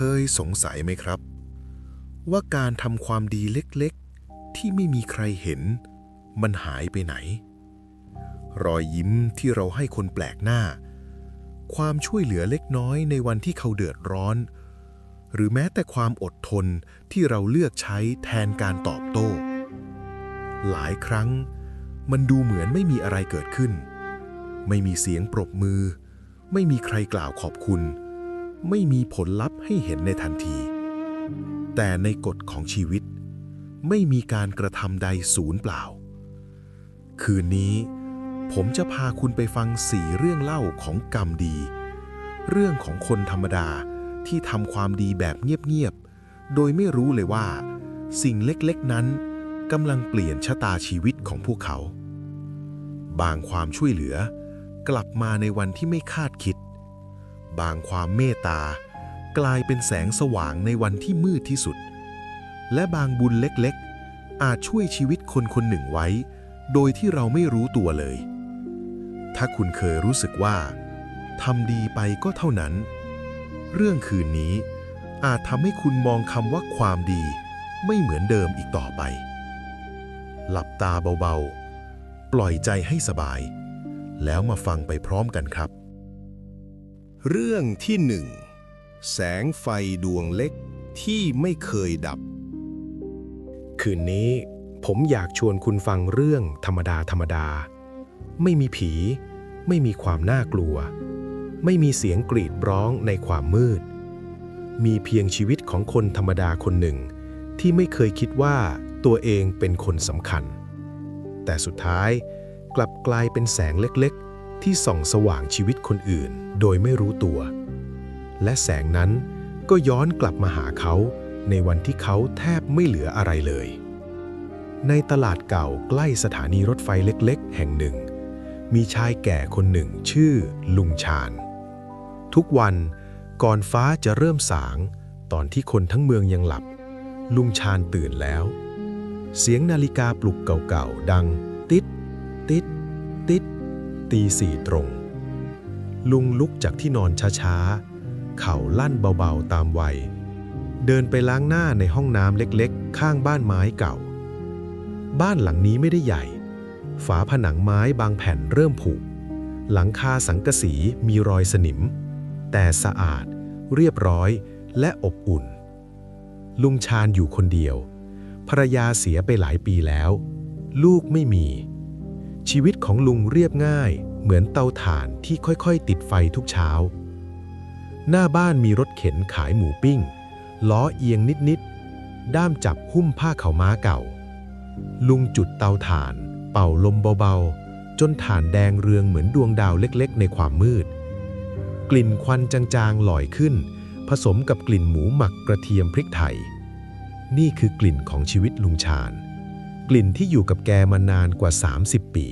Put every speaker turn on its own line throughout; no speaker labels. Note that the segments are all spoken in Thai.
เคยสงสัยไหมครับ ว่าการทำความดีเล็กๆ ที่ไม่มีใครเห็น มันหายไปไหน รอยยิ้มที่เราให้คนแปลกหน้า ความช่วยเหลือเล็กน้อยในวันที่เขาเดือดร้อน หรือแม้แต่ความอดทนที่เราเลือกใช้แทนการตอบโต้ หลายครั้งมันดูเหมือนไม่มีอะไรเกิดขึ้น ไม่มีเสียงปรบมือ ไม่มีใครกล่าวขอบคุณ ไม่มีผลลัพธ์ให้เห็นในทันที แต่ในกฎของชีวิต ไม่มีการกระทำใดศูนย์เปล่า คืนนี้ผมจะพาคุณไปฟังสี่เรื่องเล่าของกรรมดี เรื่องของคนธรรมดาที่ทำความดีแบบเงียบๆ โดยไม่รู้เลยว่า สิ่งเล็กๆนั้นกำลังเปลี่ยนชะตาชีวิตของพวกเขา บางความช่วยเหลือ กลับมาในวันที่ไม่คาดคิด บางความเมตตากลายเป็นแสงสว่างในวันที่มืดที่สุด และบางบุญเล็กๆ อาจช่วยชีวิตคนคนหนึ่งไว้ โดยที่เราไม่รู้ตัวเลย ถ้าคุณเคยรู้สึกว่าทำดีไปก็เท่านั้น เรื่องคืนนี้อาจทำให้คุณมองคำว่าความดีไม่เหมือนเดิมอีกต่อไป หลับตาเบาๆ ปล่อยใจให้สบาย แล้วมาฟังไปพร้อมกันครับ เรื่องที่หนึ่งแสงไฟดวงเล็กที่ไม่เคยดับ
คืนนี้ผมอยากชวนคุณฟังเรื่องธรรมดาธรรมดา ไม่มีผี ไม่มีความน่ากลัว ไม่มีเสียงกรีดร้องในความมืด มีเพียงชีวิตของคนธรรมดาคนหนึ่ง ที่ไม่เคยคิดว่าตัวเองเป็นคนสำคัญ แต่สุดท้ายกลับกลายเป็นแสงเล็ก ที่ส่องสว่างชีวิตคนอื่นโดยไม่รู้ตัว และแสงนั้นก็ย้อนกลับมาหาเขาในวันที่เขาแทบไม่เหลืออะไรเลย ในตลาดเก่าใกล้สถานีรถไฟเล็กๆ แห่งหนึ่ง มีชายแก่คนหนึ่งชื่อลุงชาญ ทุกวันก่อนฟ้าจะเริ่มสาง ตอนที่คนทั้งเมืองยังหลับ ลุงชาญตื่นแล้ว เสียงนาฬิกาปลุกเก่าๆ ดัง ติด ติด ติด ตีสี่ตรง ลุงลุกจากที่นอนช้าๆ เข่าลั่นเบาๆตามวัย เดินไปล้างหน้าในห้องน้ำเล็กๆ ข้างบ้านไม้เก่า บ้านหลังนี้ไม่ได้ใหญ่ ฝาผนังไม้บางแผ่นเริ่มผุ หลังคาสังกะสีมีรอยสนิม แต่สะอาด เรียบร้อยและอบอุ่น ลุงชาญอยู่คนเดียวภรรยาเสียไปหลายปีแล้ว ลูกไม่มี ชีวิตของลุงเรียบง่าย เหมือนเตาถ่านที่ค่อยๆ ติดไฟทุกเช้า หน้าบ้านมีรถเข็นขายหมูปิ้ง ล้อเอียงนิดๆ ด้ามจับหุ้มผ้าเขาม้าเก่า ลุงจุดเตาถ่าน เป่าลมเบาๆ จนถ่านแดงเรืองเหมือนดวงดาวเล็กๆ ในความมืด กลิ่นควันจางๆลอยขึ้น ผสมกับกลิ่นหมูหมักกระเทียมพริกไทย นี่คือกลิ่นของชีวิตลุงชาญ กลิ่นที่อยู่กับแกมานานกว่า 30 ปี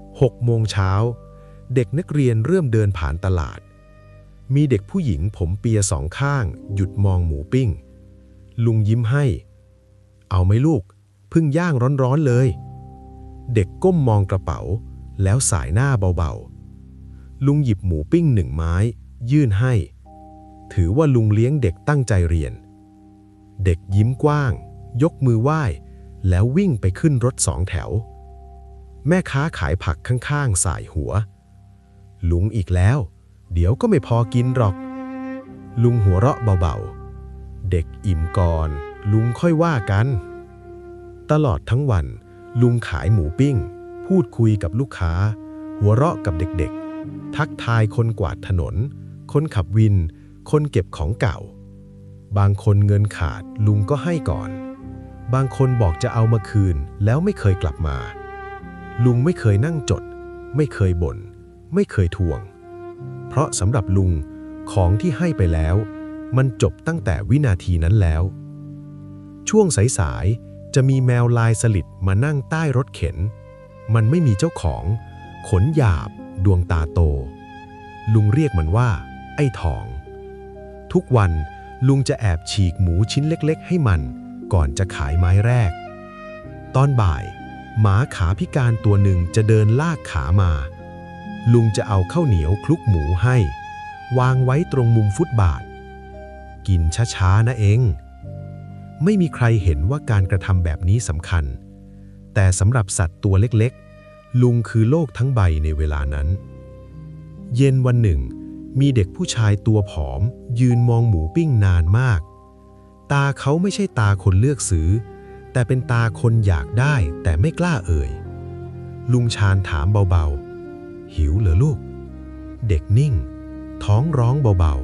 6 โมงเช้า เด็กนักเรียนเริ่มเดินผ่านตลาด มีเด็กผู้หญิงผมเปียสองข้าง หยุดมองหมูปิ้ง ลุงยิ้มให้ เอาไหมลูกพิ่งย่างร้อนๆเลย เด็กก้มมองกระเป๋า แล้วสายหน้าเบาๆ ลุงหยิบหมูปิ้งหนึ่งไม้ ยื่นให้ ถือว่าลุงเลี้ยงเด็กตั้งใจเรียน เด็กยิ้มกว้าง ยกมือไหว้ แล้ววิ่งไปขึ้นรถสองแถว แม่ค้าขายผักข้างๆสายหัว ลุงอีกแล้ว เดี๋ยวก็ไม่พอกินหรอก ลุงหัวเราะเบาๆ เด็กอิ่มก่อน ลุงค่อยว่ากัน ตลอดทั้งวัน ลุงขายหมูปิ้ง พูดคุยกับลูกค้า หัวเราะกับเด็กๆ ทักทายคนกวาดถนน คนขับวิน คนเก็บของเก่า บางคนเงินขาดลุงก็ให้ก่อน บางคนบอกจะเอามาคืนแล้วไม่เคยกลับมา ลุงไม่เคยนั่งจด ไม่เคยบน่น ไม่เคยทวง เพราะสำหรับลุงของที่ให้ไปแล้ว มันจบตั้งแต่วินาทีนั้นแล้ว ช่วงสายๆจะมีแมวลายสลิดมานั่งใต้รถเข็น มันไม่มีเจ้าของ ขนหยาบ ดวงตาโต ลุงเรียกมันว่า ไอ้ทอง ทุกวันลุงจะแอบฉีกหมูชิ้นเล็กๆ ให้มัน ก่อนจะขายไม้แรก ตอนบ่าย หมาขาพิการตัวหนึ่งจะเดินลากขามา ลุงจะเอาข้าวเหนียวคลุกหมูให้ วางไว้ตรงมุมฟุตบาท กินช้าๆนะเอง ไม่มีใครเห็นว่าการกระทำแบบนี้สำคัญ แต่สำหรับสัตว์ตัวเล็กๆ ลุงคือโลกทั้งใบในเวลานั้น เย็นวันหนึ่ง มีเด็กผู้ชายตัวผอม ยืนมองหมูปิ้งนานมาก ตาเขาไม่ใช่ตาคนเลือกซื้อ แต่เป็นตาคนอยากได้แต่ไม่กล้าเอ่ย ลุงชาญถามเบาๆ หิวเหรอลูก เด็กนิ่ง ท้องร้องเบา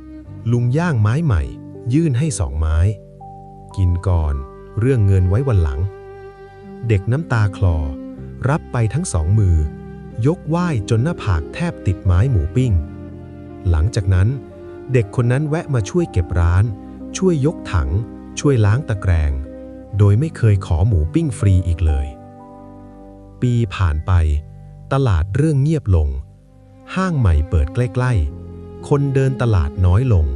ๆ ลุงย่างไม้ใหม่ ยื่นให้สองไม้ กินก่อนเรื่องเงินไว้วันหลัง เด็กน้ำตาคลอ รับไปทั้งสองมือ ยกไหว้จนหน้าผากแทบติดไม้หมูปิ้ง หลังจากนั้น เด็กคนนั้นแวะมาช่วยเก็บร้าน ช่วยยกถัง ช่วยล้างตะแกรง โดยไม่เคยขอหมูปิ้งฟรีอีกเลย ปีผ่านไป ตลาดเรื่องเงียบลง ห้างใหม่เปิดใกล้ๆ คนเดินตลาดน้อยลง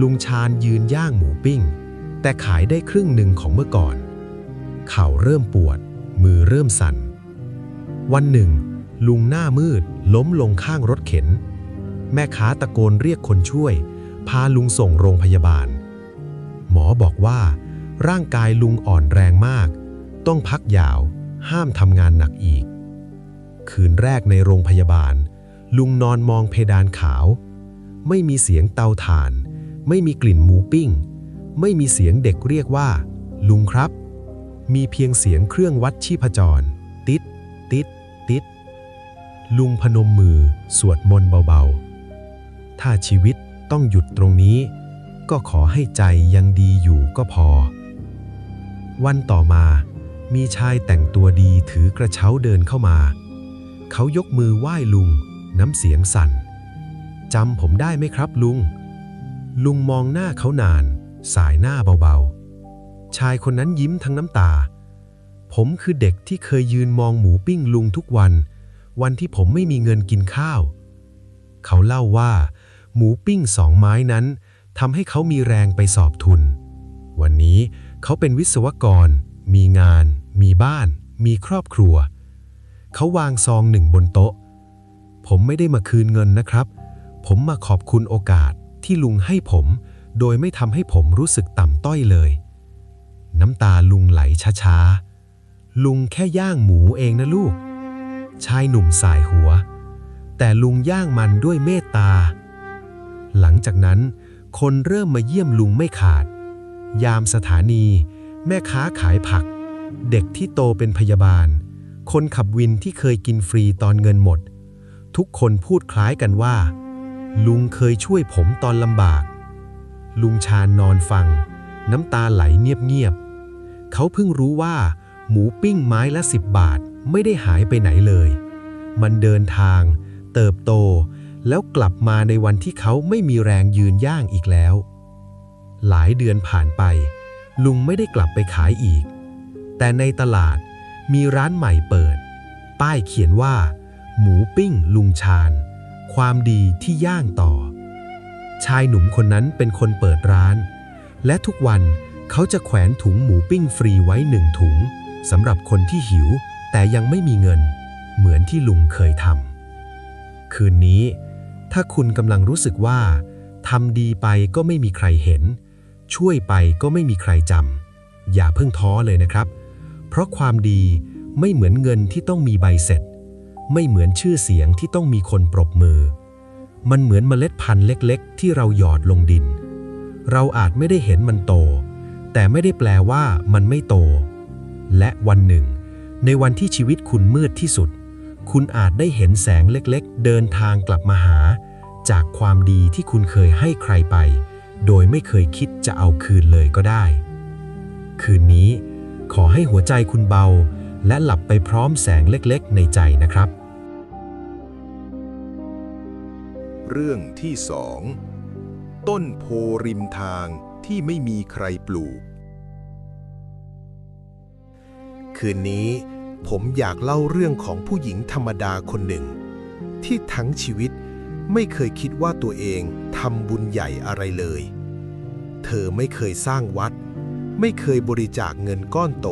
ลุงชาญยืนย่างหมูปิ้ง แต่ขายได้ครึ่งหนึ่งของเมื่อก่อน เข่าเริ่มปวด มือเริ่มสั่น วันหนึ่ง ลุงหน้ามืดล้มลงข้างรถเข็น แม่ค้าตะโกนเรียกคนช่วยพาลุงส่งโรงพยาบาล หมอบอกว่า ร่างกายลุงอ่อนแรงมาก ต้องพักยาว ห้ามทำงานหนักอีก คืนแรกในโรงพยาบาล ลุงนอนมองเพดานขาว ไม่มีเสียงเตาถ่าน ไม่มีกลิ่นหมูปิ้ง ไม่มีเสียงเด็กเรียกว่า ลุงครับ มีเพียงเสียงเครื่องวัดชีพจร ติด ติด ติด ลุงพนมมือ สวดมนต์เบาๆ ถ้าชีวิตต้องหยุดตรงนี้ ก็ขอให้ใจยังดีอยู่ก็พอ วันต่อมา มีชายแต่งตัวดีถือกระเช้าเดินเข้ามา เขายกมือไหว้ลุง น้ำเสียงสั่น จำผมได้ไหมครับลุง ลุงมองหน้าเขานาน สายหน้าเบาๆ ชายคนนั้นยิ้มทั้งน้ำตา ผมคือเด็กที่เคยยืนมองหมูปิ้งลุงทุกวัน วันที่ผมไม่มีเงินกินข้าว เขาเล่าว่า หมูปิ้งสองไม้นั้น ทำให้เขามีแรงไปสอบทุน วันนี้เขาเป็นวิศวกร มีงาน มีบ้าน มีครอบครัว เขาวางซองหนึ่งบนโต๊ะ ผมไม่ได้มาคืนเงินนะครับ ผมมาขอบคุณโอกาสที่ลุงให้ผม โดยไม่ทำให้ผมรู้สึกต่ำต้อยเลย น้ำตาลุงไหลช้าๆ ลุงแค่ย่างหมูเองนะลูก ชายหนุ่มสายหัว แต่ลุงย่างมันด้วยเมตตา หลังจากนั้น คนเริ่มมาเยี่ยมลุงไม่ขาด ยามสถานี แม่ค้าขายผัก เด็กที่โตเป็นพยาบาล คนขับวินที่เคยกินฟรีตอนเงินหมด ทุกคนพูดคล้ายกันว่า ลุงเคยช่วยผมตอนลำบาก ลุงชาญนอนฟัง น้ำตาไหลเงียบๆเขาเพิ่งรู้ว่า หมูปิ้งไม้ละสิบบาทไม่ได้หายไปไหนเลย มันเดินทาง เติบโต แล้วกลับมาในวันที่เขาไม่มีแรงยืนย่างอีกแล้ว หลายเดือนผ่านไป ลุงไม่ได้กลับไปขายอีก แต่ในตลาดมีร้านใหม่เปิด ป้ายเขียนว่า หมูปิ้งลุงชาญ ความดีที่ย่างต่อ ชายหนุ่มคนนั้นเป็นคนเปิดร้าน และทุกวันเขาจะแขวนถุงหมูปิ้งฟรีไว้หนึ่งถุงสำหรับคนที่หิวแต่ยังไม่มีเงิน เหมือนที่ลุงเคยทำคืนนี้ ถ้าคุณกำลังรู้สึกว่าทำดีไปก็ไม่มีใครเห็น ช่วยไปก็ไม่มีใครจำอย่าเพิ่งท้อเลยนะครับ เพราะความดีไม่เหมือนเงินที่ต้องมีใบเสร็จ ไม่เหมือนชื่อเสียงที่ต้องมีคนปรบมือ มันเหมือนเมล็ดพันธุ์เล็กๆ ที่เราหยอดลงดิน เราอาจไม่ได้เห็นมันโต แต่ไม่ได้แปลว่ามันไม่โต และวันหนึ่ง ในวันที่ชีวิตคุณมืดที่สุด คุณอาจได้เห็นแสงเล็กๆ เดินทางกลับมาหา จากความดีที่คุณเคยให้ใครไป โดยไม่เคยคิดจะเอาคืนเลยก็ได้ คืนนี้ขอให้หัวใจคุณเบา และหลับไปพร้อมแสงเล็กๆ ในใจนะครับ
เรื่องที่สองต้นโพริมทางที่ไม่มีใครปลูก คืนนี้ ผมอยากเล่าเรื่องของผู้หญิงธรรมดาคนหนึ่ง ที่ทั้งชีวิตไม่เคยคิดว่าตัวเองทำบุญใหญ่อะไรเลย เธอไม่เคยสร้างวัด ไม่เคยบริจาคเงินก้อนโต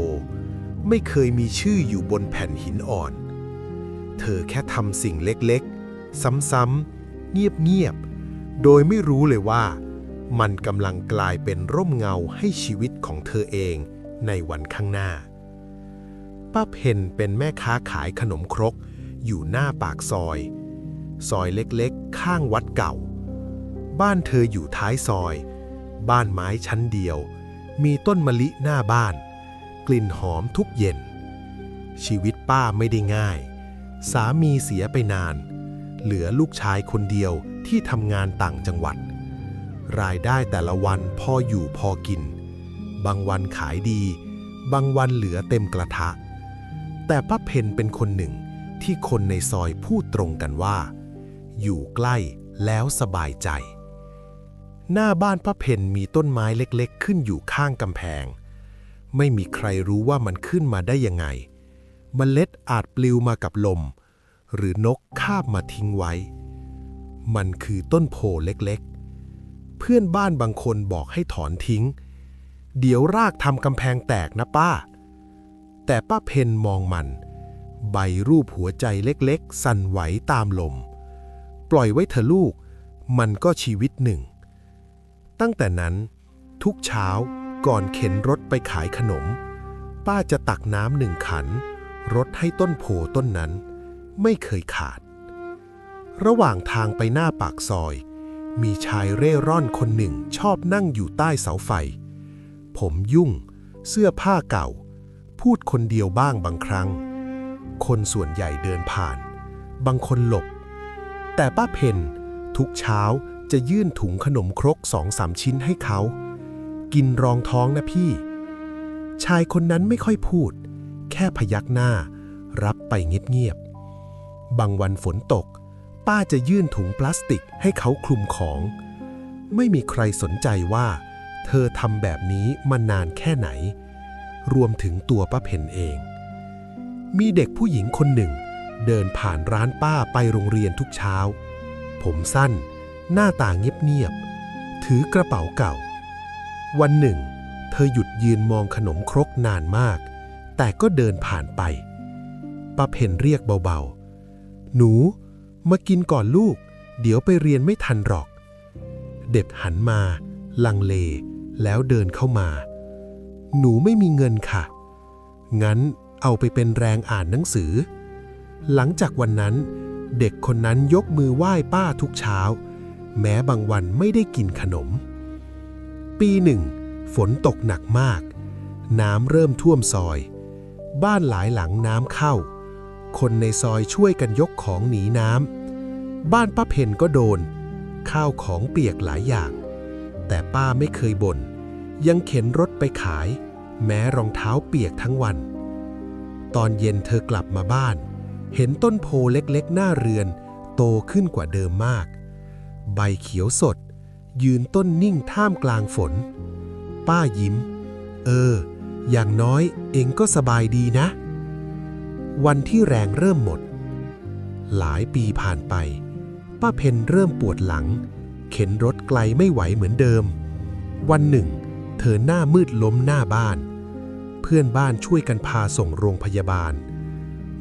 ไม่เคยมีชื่ออยู่บนแผ่นหินอ่อน เธอแค่ทำสิ่งเล็กๆ ซ้ำๆ เงียบๆ โดยไม่รู้เลยว่า มันกำลังกลายเป็นร่มเงาให้ชีวิตของเธอเองในวันข้างหน้า ป้าเพนเป็นแม่ค้าขายขนมครก อยู่หน้าปากซอย ซอยเล็กๆ ข้างวัดเก่า บ้านเธออยู่ท้ายซอย บ้านไม้ชั้นเดียว มีต้นมะลิหน้าบ้าน กลิ่นหอมทุกเย็น ชีวิตป้าไม่ได้ง่าย สามีเสียไปนาน เหลือลูกชายคนเดียวที่ทำงานต่างจังหวัด รายได้แต่ละวันพออยู่พอกิน บางวันขายดี บางวันเหลือเต็มกระทะ แต่ป้าเพนเป็นคนหนึ่งที่คนในซอยพูดตรงกันว่า อยู่ใกล้แล้วสบายใจ หน้าบ้านป้าเพนมีต้นไม้เล็กๆ ขึ้นอยู่ข้างกำแพง ไม่มีใครรู้ว่ามันขึ้นมาได้ยังไงเมล็ดอาจปลิวมากับลม หรือนกคาบมาทิ้งไว้ มันคือต้นโพเล็กๆ เพื่อนบ้านบางคนบอกให้ถอนทิ้ง เดี๋ยวรากทำกำแพงแตกนะป้า แต่ป้าเพนมองมัน ใบรูปหัวใจเล็กๆ สั่นไหวตามลม ปล่อยไว้เถอะลูก มันก็ชีวิตหนึ่ง ตั้งแต่นั้น ทุกเช้าก่อนเข็นรถไปขายขนม ป้าจะตักน้ำหนึ่งขัน รดให้ต้นโพต้นนั้น ไม่เคยขาด ระหว่างทางไปหน้าปากซอย มีชายเร่ร่อนคนหนึ่งชอบนั่งอยู่ใต้เสาไฟ ผมยุ่ง เสื้อผ้าเก่า พูดคนเดียวบ้างบางครั้ง คนส่วนใหญ่เดินผ่าน บางคนหลบ แต่ป้าเพนทุกเช้าจะยื่นถุงขนมครกสองสามชิ้นให้เขา กินรองท้องนะพี่ ชายคนนั้นไม่ค่อยพูด แค่พยักหน้า รับไปเงียบๆบางวันฝนตก ป้าจะยื่นถุงพลาสติกให้เขาคลุมของ ไม่มีใครสนใจว่า เธอทำแบบนี้มานานแค่ไหน รวมถึงตัวป้าเพนเอง มีเด็กผู้หญิงคนหนึ่ง เดินผ่านร้านป้าไปโรงเรียนทุกเช้า ผมสั้น หน้าตาเงียบๆ ถือกระเป๋าเก่า วันหนึ่ง เธอหยุดยืนมองขนมครกนานมาก แต่ก็เดินผ่านไป ป้าเพนเรียกเบาๆ หนู มากินก่อนลูก เดี๋ยวไปเรียนไม่ทันหรอก เด็กหันมา ลังเล แล้วเดินเข้ามา หนูไม่มีเงินค่ะ งั้นเอาไปเป็นแรงอ่านหนังสือ หลังจากวันนั้น เด็กคนนั้นยกมือไหว้ป้าทุกเช้า แม้บางวันไม่ได้กินขนม ปีหนึ่ง ฝนตกหนักมาก น้ำเริ่มท่วมซอย บ้านหลายหลังน้ำเข้า คนในซอยช่วยกันยกของหนีน้ำ บ้านป้าเพนก็โดน ข้าวของเปียกหลายอย่าง แต่ป้าไม่เคยบน่น ยังเข็นรถไปขาย แม้รองเท้าเปียกทั้งวัน ตอนเย็นเธอกลับมาบ้าน เห็นต้นโพเล็กๆ หน้าเรือน โตขึ้นกว่าเดิมมาก ใบเขียวสด ยืนต้นนิ่งท่ามกลางฝน ป้ายิ้ม เออ อย่างน้อยเองก็สบายดีนะ วันที่แรงเริ่มหมด หลายปีผ่านไป ป้าเพนเริ่มปวดหลัง เข็นรถไกลไม่ไหวเหมือนเดิม วันหนึ่ง เธอหน้ามืดล้มหน้าบ้าน เพื่อนบ้านช่วยกันพาส่งโรงพยาบาล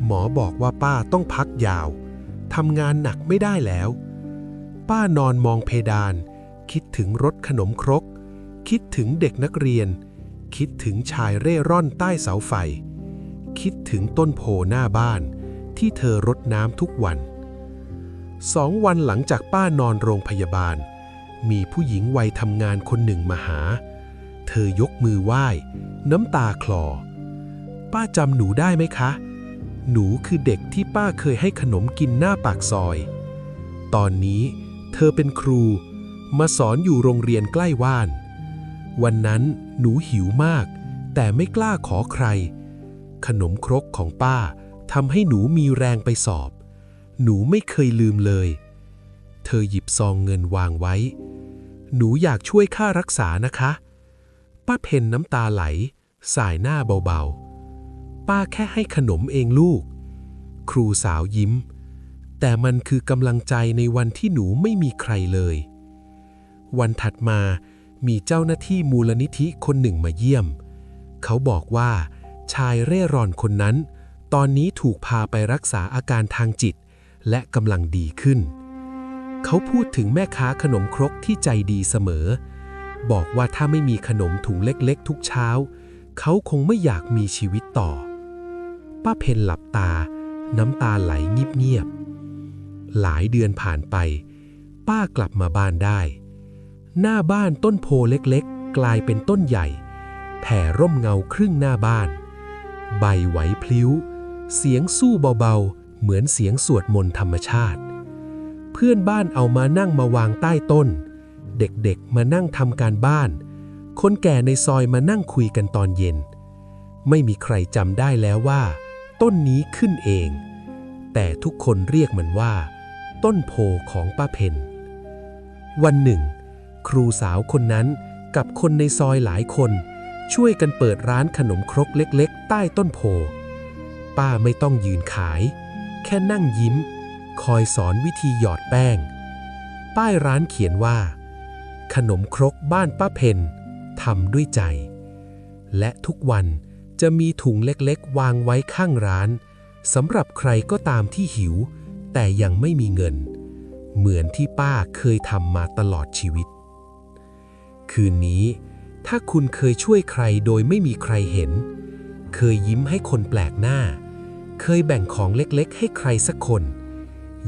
หมอบอกว่าป้าต้องพักยาวทำงานหนักไม่ได้แล้ว ป้านอนมองเพดาน คิดถึงรถขนมครก คิดถึงเด็กนักเรียน คิดถึงชายเร่ร่อนใต้เสาไฟ คิดถึงต้นโพหน้าบ้าน ที่เธอรดน้ำทุกวันสองวันหลังจากป้านอนโรงพยาบาล มีผู้หญิงวัยทำงานคนหนึ่งมาหา เธอยกมือไหว้ น้ำตาคลอ ป้าจำหนูได้ไหมคะ หนูคือเด็กที่ป้าเคยให้ขนมกินหน้าปากซอย ตอนนี้เธอเป็นครู มาสอนอยู่โรงเรียนใกล้ว่าน วันนั้นหนูหิวมาก แต่ไม่กล้าขอใคร ขนมครกของป้าทำให้หนูมีแรงไปสอบ หนูไม่เคยลืมเลย เธอหยิบซองเงินวางไว้ หนูอยากช่วยค่ารักษานะคะ ป้าเพนน้ำตาไหล สายหน้าเบาๆ ป้าแค่ให้ขนมเองลูก ครูสาวยิ้ม แต่มันคือกำลังใจในวันที่หนูไม่มีใครเลย วันถัดมามีเจ้าหน้าที่มูลนิธิคนหนึ่งมาเยี่ยม เขาบอกว่าชายเร่ร่อนคนนั้น ตอนนี้ถูกพาไปรักษาอาการทางจิต และกำลังดีขึ้น เขาพูดถึงแม่ค้าขนมครกที่ใจดีเสมอ
บอกว่าถ้าไม่มีขนมถุงเล็กๆ ทุกเช้า เขาคงไม่อยากมีชีวิตต่อ ป้าเพนหลับตา น้ำตาไหลเงียบๆหลายเดือนผ่านไป ป้ากลับมาบ้านได้ หน้าบ้านต้นโพเล็กๆ กลายเป็นต้นใหญ่ แผ่ร่มเงาครึ่งหน้าบ้าน ใบไหวพลิ้ว เสียงสู้เบาๆ เหมือนเสียงสวดมนต์ธรรมชาติ เพื่อนบ้านเอามานั่งมาวางใต้ต้น เด็กๆ มานั่งทำการบ้าน คนแก่ในซอยมานั่งคุยกันตอนเย็น ไม่มีใครจำได้แล้วว่า ต้นนี้ขึ้นเอง แต่ทุกคนเรียกมันว่า ต้นโพของป้าเพนวันหนึ่ง ครูสาวคนนั้นกับคนในซอยหลายคน ช่วยกันเปิดร้านขนมครกเล็ก ๆ ใต้ต้นโพ ป้าไม่ต้องยืนขาย แค่นั่งยิ้ม คอยสอนวิธีหยอดแป้ง ป้ายร้านเขียนว่า ขนมครกบ้านป้าเพนทำด้วยใจ และทุกวันจะมีถุงเล็กๆ วางไว้ข้างร้านสำหรับใครก็ตามที่หิว แต่ยังไม่มีเงิน เหมือนที่ป้าเคยทำมาตลอดชีวิต คืนนี้ ถ้าคุณเคยช่วยใครโดยไม่มีใครเห็น เคยยิ้มให้คนแปลกหน้า เคยแบ่งของเล็กๆ ให้ใครสักคน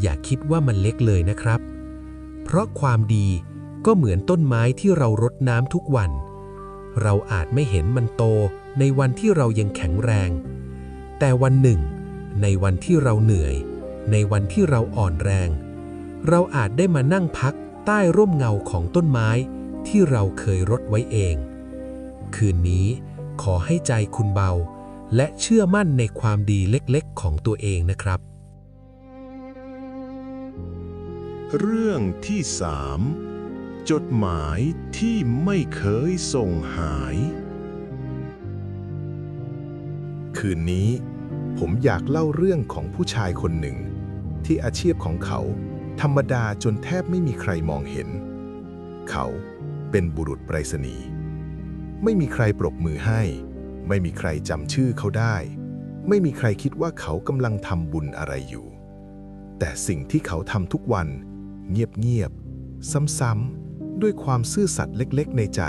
อย่าคิดว่ามันเล็กเลยนะครับ เพราะความดี ก็เหมือนต้นไม้ที่เรารดน้ำทุกวัน เราอาจไม่เห็นมันโตในวันที่เรายังแข็งแรง แต่วันหนึ่ง ในวันที่เราเหนื่อย ในวันที่เราอ่อนแรง เราอาจได้มานั่งพักใต้ร่มเงาของต้นไม้ที่เราเคยรดไว้เอง คืนนี้ขอให้ใจคุณเบา และเชื่อมั่นในความดีเล็กๆ ของตัวเองนะครับ
เรื่องที่สาม จดหมายที่ไม่เคยส่งหาย คืนนี้ ผมอยากเล่าเรื่องของผู้ชายคนหนึ่ง ที่อาชีพของเขา ธรรมดาจนแทบไม่มีใครมองเห็น เขาเป็นบุรุษไปรษณีย์ไม่มีใครปรบมือให้ ไม่มีใครจำชื่อเขาได้ ไม่มีใครคิดว่าเขากำลังทำบุญอะไรอยู่ แต่สิ่งที่เขาทำทุกวัน เงียบๆซ้ำๆ ด้วยความซื่อสัตย์เล็กๆ ในใจ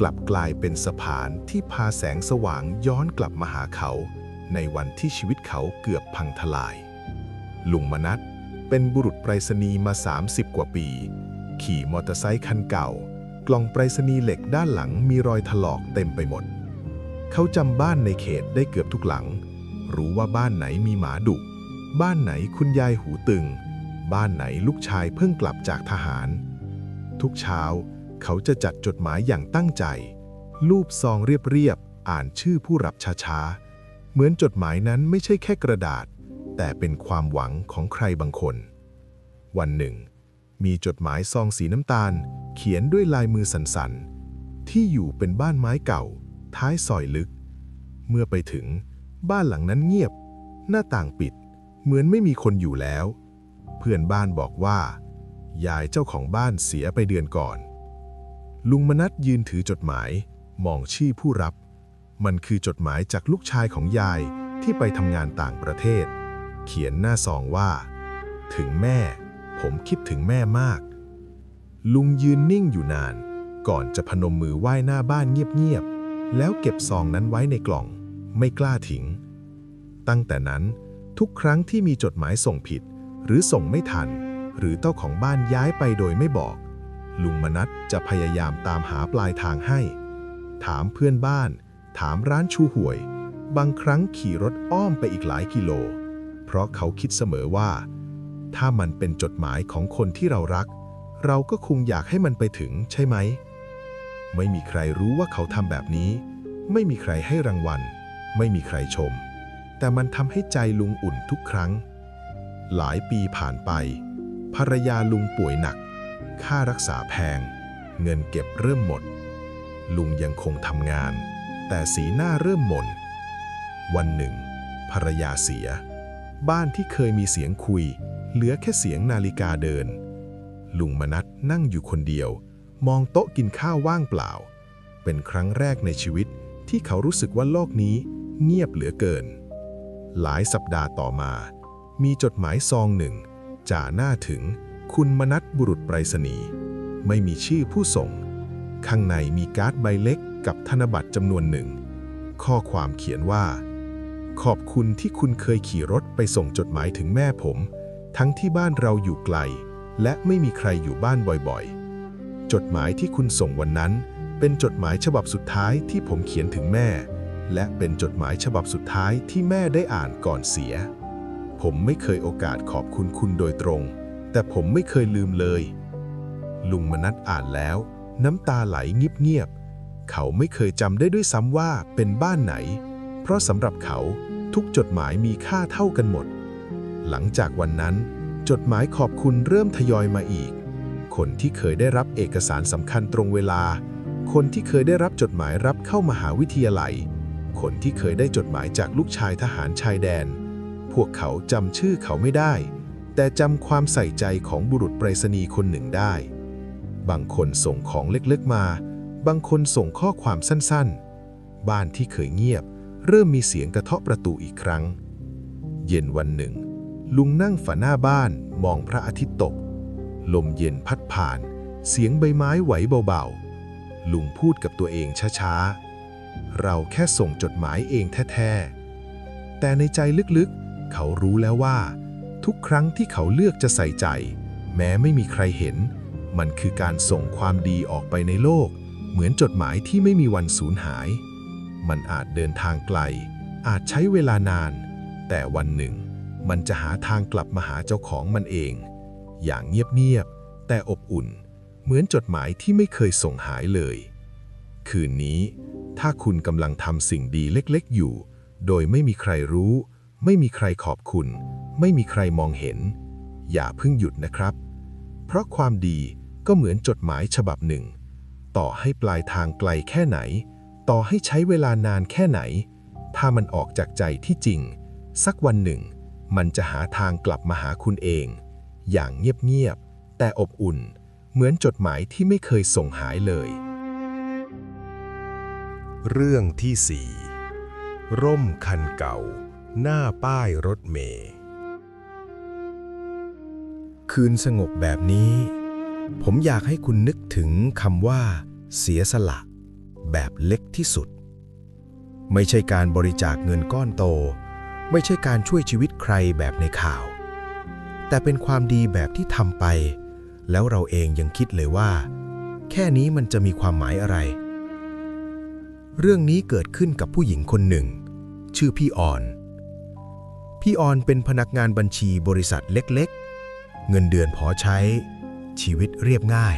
กลับกลายเป็นสะพานที่พาแสงสว่างย้อนกลับมาหาเขา ในวันที่ชีวิตเขาเกือบพังทลาย ลุงมนัทเป็นบุรุษไปรษณีย์มา 30 กว่าปี ขี่มอเตอร์ไซค์คันเก่า กล่องไปรษณีย์เหล็กด้านหลังมีรอยถลอกเต็มไปหมด เขาจำบ้านในเขตได้เกือบทุกหลัง รู้ว่าบ้านไหนมีหมาดุ บ้านไหนคุณยายหูตึง บ้านไหนลูกชายเพิ่งกลับจากทหาร ทุกเช้า เขาจะจัดจดหมายอย่างตั้งใจ รูปซองเรียบๆ อ่านชื่อผู้รับช้าๆ เหมือนจดหมายนั้นไม่ใช่แค่กระดาษ แต่เป็นความหวังของใครบางคน วันหนึ่ง มีจดหมายซองสีน้ำตาล เขียนด้วยลายมือสันๆ ที่อยู่เป็นบ้านไม้เก่า ท้ายซอยลึก เมื่อไปถึงบ้านหลังนั้นเงียบ หน้าต่างปิด เหมือนไม่มีคนอยู่แล้ว เพื่อนบ้านบอกว่า ยายเจ้าของบ้านเสียไปเดือนก่อน ลุงมนัทยืนถือจดหมาย มองชื่อผู้รับ มันคือจดหมายจากลูกชายของยายที่ไปทำงานต่างประเทศ เขียนหน้าซองว่า ถึงแม่ ผมคิดถึงแม่มาก ลุงยืนนิ่งอยู่นาน ก่อนจะพนมมือไหว้หน้าบ้านเงียบๆ แล้วเก็บซองนั้นไว้ในกล่อง ไม่กล้าทิ้ง ตั้งแต่นั้นทุกครั้งที่มีจดหมายส่งผิด หรือส่งไม่ทัน หรือเจ้าของบ้านย้ายไปโดยไม่บอก ลุงมนัทจะพยายามตามหาปลายทางให้ ถามเพื่อนบ้าน ถามร้านชูห่วย บางครั้งขี่รถอ้อมไปอีกหลายกิโล เพราะเขาคิดเสมอว่า ถ้ามันเป็นจดหมายของคนที่เรารัก เราก็คงอยากให้มันไปถึงใช่ไหม ไม่มีใครรู้ว่าเขาทำแบบนี้ ไม่มีใครให้รางวัล ไม่มีใครชม แต่มันทำให้ใจลุงอุ่นทุกครั้งหลายปีผ่านไป ภรรยาลุงป่วยหนัก ค่ารักษาแพง เงินเก็บเริ่มหมด ลุงยังคงทำงาน แต่สีหน้าเริ่มหม่น วันหนึ่ง ภรรยาเสีย บ้านที่เคยมีเสียงคุย เหลือแค่เสียงนาฬิกาเดิน ลุงมนัทนั่งอยู่คนเดียว มองโต๊ะกินข้าวว่างเปล่า เป็นครั้งแรกในชีวิตที่เขารู้สึกว่าโลกนี้เงียบเหลือเกิน หลายสัปดาห์ต่อมา มีจดหมายซองหนึ่ง จ่าหน้าถึงคุณมนัทบุรุษไปรษณีย์ไม่มีชื่อผู้ส่ง
ข้างในมีการ์ดใบเล็กกับธนบัตรจำนวนหนึ่ง ข้อความเขียนว่า ขอบคุณที่คุณเคยขี่รถไปส่งจดหมายถึงแม่ผม ทั้งที่บ้านเราอยู่ไกล และไม่มีใครอยู่บ้านบ่อยๆ จดหมายที่คุณส่งวันนั้น เป็นจดหมายฉบับสุดท้ายที่ผมเขียนถึงแม่ และเป็นจดหมายฉบับสุดท้ายที่แม่ได้อ่านก่อนเสีย ผมไม่เคยโอกาสขอบคุณคุณโดยตรง แต่ผมไม่เคยลืมเลย ลุงมนัดอ่านแล้ว น้ำตาไหลเงียบๆเขาไม่เคยจำได้ด้วยซ้ำว่าเป็นบ้านไหน เพราะสำหรับเขาทุกจดหมายมีค่าเท่ากันหมด หลังจากวันนั้น จดหมายขอบคุณเริ่มทยอยมาอีก คนที่เคยได้รับเอกสารสำคัญตรงเวลา คนที่เคยได้รับจดหมายรับเข้ามหาวิทยาลัย คนที่เคยได้จดหมายจากลูกชายทหารชายแดน วกเขาจำชื่อเขาไม่ได้ แต่จำความใส่ใจของบุรุษไปรษณีย์คนหนึ่งได้ บางคนส่งของเล็กๆมา บางคนส่งข้อความสั้นๆ บ้านที่เคยเงียบ เริ่มมีเสียงกระเทาะประตูอีกครั้ง เย็นวันหนึ่ง ลุงนั่งฝาหน้าบ้านมองพระอาทิตย์ตก ลมเย็นพัดผ่าน เสียงใบไม้ไหวเบาๆ ลุงพูดกับตัวเองช้าๆ เราแค่ส่งจดหมายเองแท้ๆแต่ในใจลึกๆ เขารู้แล้วว่า ทุกครั้งที่เขาเลือกจะใส่ใจ แม้ไม่มีใครเห็น มันคือการส่งความดีออกไปในโลก เหมือนจดหมายที่ไม่มีวันสูญหาย มันอาจเดินทางไกล อาจใช้เวลานาน แต่วันหนึ่ง มันจะหาทางกลับมาหาเจ้าของมันเอง อย่างเงียบๆแต่อบอุ่น เหมือนจดหมายที่ไม่เคยส่งหายเลย คืนนี้ ถ้าคุณกำลังทำสิ่งดีเล็กๆอยู่ โดยไม่มีใครรู้ ไม่มีใครขอบคุณ ไม่มีใครมองเห็น อย่าเพิ่งหยุดนะครับ เพราะความดีก็เหมือนจดหมายฉบับหนึ่ง ต่อให้ปลายทางไกลแค่ไหน ต่อให้ใช้เวลานานแค่ไหน ถ้ามันออกจากใจที่จริง สักวันหนึ่ง มันจะหาทางกลับมาหาคุณเอง อย่างเงียบๆแต่อบอุ่น เหมือนจดหมายที่ไม่เคยส่งหายเลย
เรื่องที่สี่ร่มคันเก่า หน้าป้ายรถเมล์คืนสงบแบบนี้ ผมอยากให้คุณนึกถึงคำว่า เสียสละ แบบเล็กที่สุด ไม่ใช่การบริจาคเงินก้อนโต ไม่ใช่การช่วยชีวิตใครแบบในข่าว แต่เป็นความดีแบบที่ทำไป แล้วเราเองยังคิดเลยว่า แค่นี้มันจะมีความหมายอะไร เรื่องนี้เกิดขึ้นกับผู้หญิงคนหนึ่ง ชื่อพี่อ่อน พี่ออนเป็นพนักงานบัญชีบริษัทเล็กๆ เงินเดือนพอใช้ ชีวิตเรียบง่าย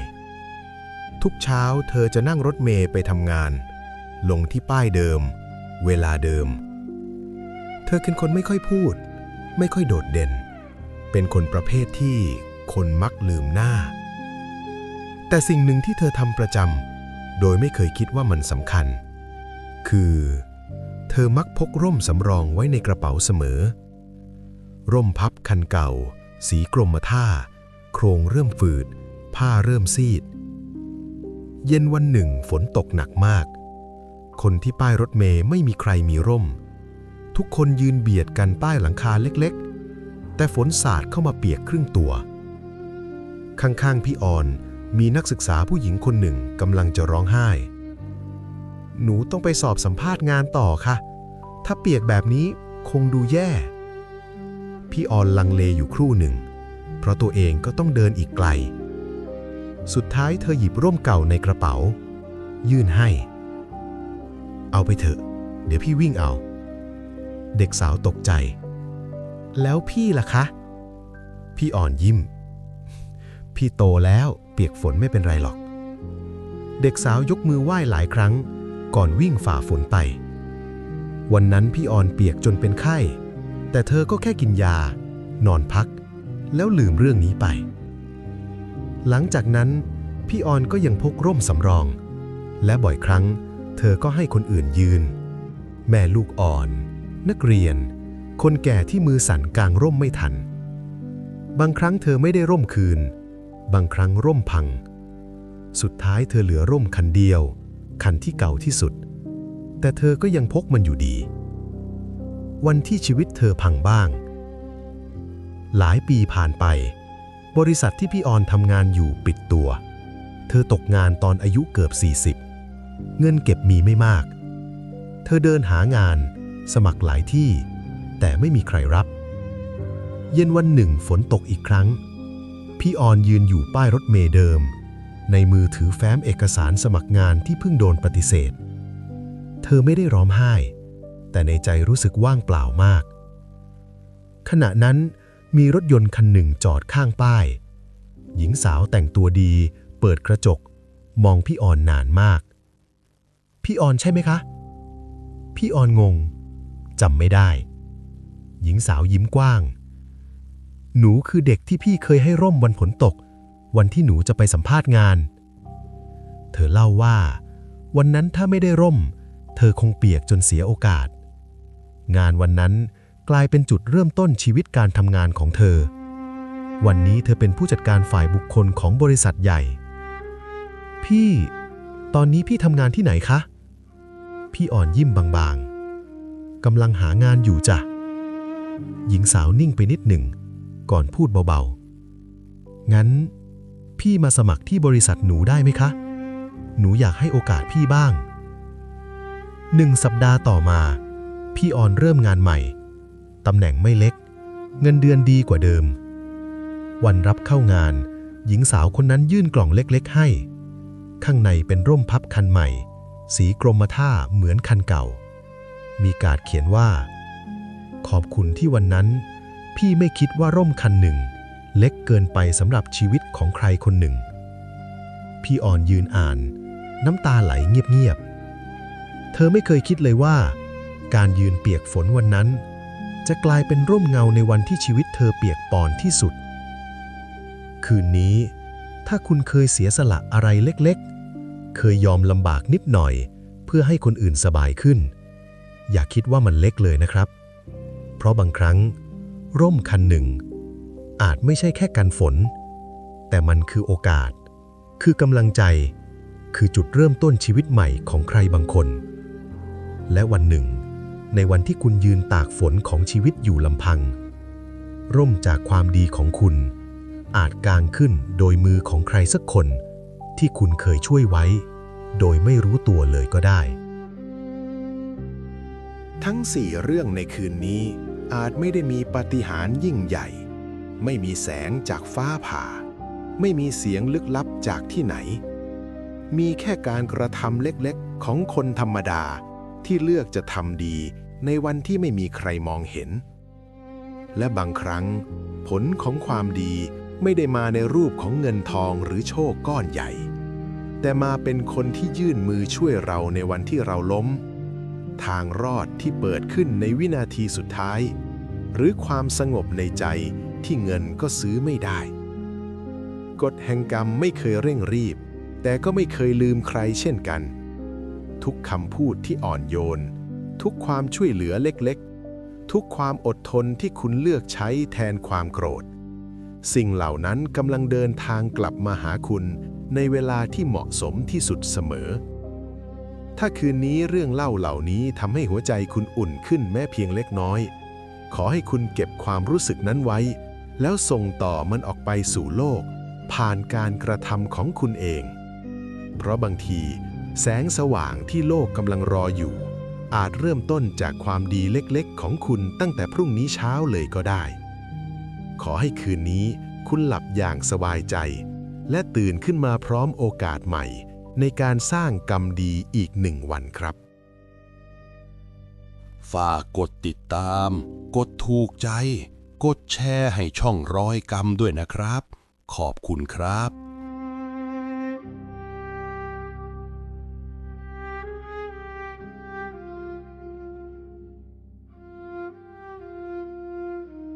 ทุกเช้าเธอจะนั่งรถเมย์ไปทำงาน ลงที่ป้ายเดิม เวลาเดิม เธอเป็นคนไม่ค่อยพูด ไม่ค่อยโดดเด่น เป็นคนประเภทที่คนมักลืมหน้า แต่สิ่งหนึ่งที่เธอทำประจำโดยไม่เคยคิดว่ามันสำคัญ คือ เธอมักพกร่มสำรองไว้ในกระเป๋าเสมอ ร่มพับคันเก่า สีกรมท่า โครงเริ่มฝืด ผ้าเริ่มซีด เย็นวันหนึ่งฝนตกหนักมาก คนที่ป้ายรถเมย์ไม่มีใครมีร่ม ทุกคนยืนเบียดกันใต้หลังคาเล็กๆ แต่ฝนสาดเข้ามาเปียกครึ่งตัว ข้างๆพี่ออนมีนักศึกษาผู้หญิงคนหนึ่งกำลังจะร้องไห้ หนูต้องไปสอบสัมภาษณ์งานต่อค่ะ ถ้าเปียกแบบนี้คงดูแย่ พี่ออนลังเลอยู่ครู่หนึ่ง เพราะตัวเองก็ต้องเดินอีกไกล สุดท้ายเธอหยิบร่มเก่าในกระเป๋า ยื่นให้ เอาไปเถอะ เดี๋ยวพี่วิ่งเอา เด็กสาวตกใจ แล้วพี่ล่ะคะ พี่อ่อนยิ้ม พี่โตแล้วเปียกฝนไม่เป็นไรหรอก เด็กสาวยกมือไหว้หลายครั้ง ก่อนวิ่งฝ่าฝนไป วันนั้นพี่อ่อนเปียกจนเป็นไข้ แต่เธอก็แค่กินยา นอนพัก แล้วลืมเรื่องนี้ไป หลังจากนั้น พี่ออนก็ยังพกร่มสำรอง และบ่อยครั้ง เธอก็ให้คนอื่นยืน แม่ลูกอ่อน นักเรียน คนแก่ที่มือสั่นกลางร่มไม่ทัน บางครั้งเธอไม่ได้ร่มคืน บางครั้งร่มพัง สุดท้ายเธอเหลือร่มคันเดียว คันที่เก่าที่สุด แต่เธอก็ยังพกมันอยู่ดี วันที่ชีวิตเธอพังบ้าง หลายปีผ่านไป บริษัทที่พี่ออนทำงานอยู่ปิดตัว เธอตกงานตอนอายุเกือบ 40 เงินเก็บมีไม่มาก เธอเดินหางาน สมัครหลายที่ แต่ไม่มีใครรับ เย็นวันหนึ่งฝนตกอีกครั้ง พี่ออนยืนอยู่ป้ายรถเมล์เดิม ในมือถือแฟ้มเอกสารสมัครงานที่เพิ่งโดนปฏิเสธ เธอไม่ได้ร้องไห้ แต่ในใจรู้สึกว่างเปล่ามาก ขณะนั้นมีรถยนต์คันหนึ่งจอดข้างป้าย หญิงสาวแต่งตัวดี เปิดกระจก มองพี่ออนนานมาก พี่ออนใช่ไหมคะ พี่ออนงงจำไม่ได้ หญิงสาวยิ้มกว้าง หนูคือเด็กที่พี่เคยให้ร่มวันฝนตก วันที่หนูจะไปสัมภาษณ์งาน เธอเล่าว่า วันนั้นถ้าไม่ได้ร่ม เธอคงเปียกจนเสียโอกาส งานวันนั้นกลายเป็นจุดเริ่มต้นชีวิตการทำงานของเธอ วันนี้เธอเป็นผู้จัดการฝ่ายบุคคลของบริษัทใหญ่ พี่ ตอนนี้พี่ทำงานที่ไหนคะ พี่อ่อนยิ้มบางๆกำลังหางานอยู่จ้ะ หญิงสาวนิ่งไปนิดหนึ่ง ก่อนพูดเบาๆ งั้น พี่มาสมัครที่บริษัทหนูได้ไหมคะ หนูอยากให้โอกาสพี่บ้างหนึ่งสัปดาห์ต่อมา พี่ออนเริ่มงานใหม่ ตำแหน่งไม่เล็ก เงินเดือนดีกว่าเดิม วันรับเข้างาน หญิงสาวคนนั้นยื่นกล่องเล็กๆให้ ข้างในเป็นร่มพับคันใหม่ สีกรมท่าเหมือนคันเก่า มีการ์ดเขียนว่า ขอบคุณที่วันนั้น พี่ไม่คิดว่าร่มคันหนึ่ง เล็กเกินไปสำหรับชีวิตของใครคนหนึ่ง พี่อ่อนยืนอ่าน น้ำตาไหลเงียบๆ เธอไม่เคยคิดเลยว่า การยืนเปียกฝนวันนั้น จะกลายเป็นร่มเงาในวันที่ชีวิตเธอเปียกปอนที่สุด คืนนี้ ถ้าคุณเคยเสียสละอะไรเล็กๆ เคยยอมลำบากนิดหน่อย เพื่อให้คนอื่นสบายขึ้น อย่าคิดว่ามันเล็กเลยนะครับ เพราะบางครั้ง ร่มคันหนึ่ง อาจไม่ใช่แค่กันฝน แต่มันคือโอกาส คือกำลังใจ คือจุดเริ่มต้นชีวิตใหม่ของใครบางคนและวันหนึ่ง ในวันที่คุณยืนตากฝนของชีวิตอยู่ลำพัง ร่มจากความดีของคุณ อาจกางขึ้นโดยมือของใครสักคน ที่คุณเคยช่วยไว้ โดยไม่รู้ตัวเลยก็ได้
ทั้งสี่เรื่องในคืนนี้อาจไม่ได้มีปาฏิหาริย์ยิ่งใหญ่ ไม่มีแสงจากฟ้าผ่า ไม่มีเสียงลึกลับจากที่ไหน มีแค่การกระทำเล็กๆของคนธรรมดา ที่เลือกจะทำดีในวันที่ไม่มีใครมองเห็น และบางครั้ง ผลของความดีไม่ได้มาในรูปของเงินทองหรือโชคก้อนใหญ่ แต่มาเป็นคนที่ยื่นมือช่วยเราในวันที่เราล้ม ทางรอดที่เปิดขึ้นในวินาทีสุดท้าย หรือความสงบในใจที่เงินก็ซื้อไม่ได้ กฎแห่งกรรมไม่เคยเร่งรีบ แต่ก็ไม่เคยลืมใครเช่นกัน ทุกคำพูดที่อ่อนโยน ทุกความช่วยเหลือเล็กๆ ทุกความอดทนที่คุณเลือกใช้แทนความโกรธ สิ่งเหล่านั้นกำลังเดินทางกลับมาหาคุณ ในเวลาที่เหมาะสมที่สุดเสมอ ถ้าคืนนี้เรื่องเล่าเหล่านี้ทำให้หัวใจคุณอุ่นขึ้นแม้เพียงเล็กน้อย ขอให้คุณเก็บความรู้สึกนั้นไว้ แล้วส่งต่อมันออกไปสู่โลก ผ่านการกระทำของคุณเอง เพราะบางที แสงสว่างที่โลกกำลังรออยู่ อาจเริ่มต้นจากความดีเล็กๆ ของคุณตั้งแต่พรุ่งนี้เช้าเลยก็ได้ ขอให้คืนนี้คุณหลับอย่างสบายใจ และตื่นขึ้นมาพร้อมโอกาสใหม่ ในการสร้างกรรมดีอีกหนึ่งวันครับ
ฝากกดติดตาม กดถูกใจ กดแชร์ให้ช่องร้อยกรรมด้วยนะครับ ขอบคุณครับ